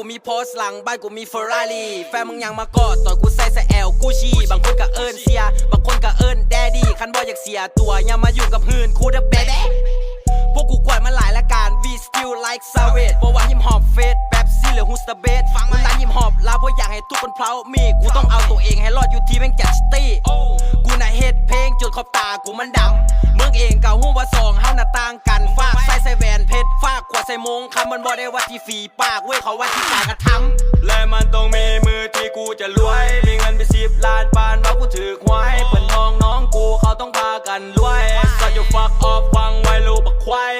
กูมีโพสต์หลังบ้านกูมีเฟอร์รารี่แฟนมึงยังมากอดต่อยกูใส่ใส่แอลกูชีบางคนก็เอิ้นเสีย บางคนก็เอิ้นแดดี้คันบ่อยากเสียตัวอย่ามาอยู่กับหื่นคูเดอะเบดพวกกูกวาดมาหลายละการ we still like savage เพราะว่าฮิมฮอปเฟสแป๊บซี่หรือฮูสตาเบสฟังมันร้านฮิมฮอปลาเพราะอยากให้ทุกคนเพลามีกูต้องเอาตัวเองให้รอดอยู่ที่แม่งแกสตี้กูน่ะเฮ็ดเพลงจนขอบตากูมันดำเมืองเองก็ฮู้ว่าสองเฮาน่ะต่างกันฝากใส่ ใส่มงคำมันบ่ได้ว่าที่ฝีปากเว้ยเขาว่าที่การกระทำและมันต้องมีมือที่กูจะรวย มีเงินไปสิบล้านปานว่ากูถือหวยเปิ่นน้องน้องกูเขาต้องพากันรวยสัตว์อยู่ฟักออกฟังไว้ลูกบักควาย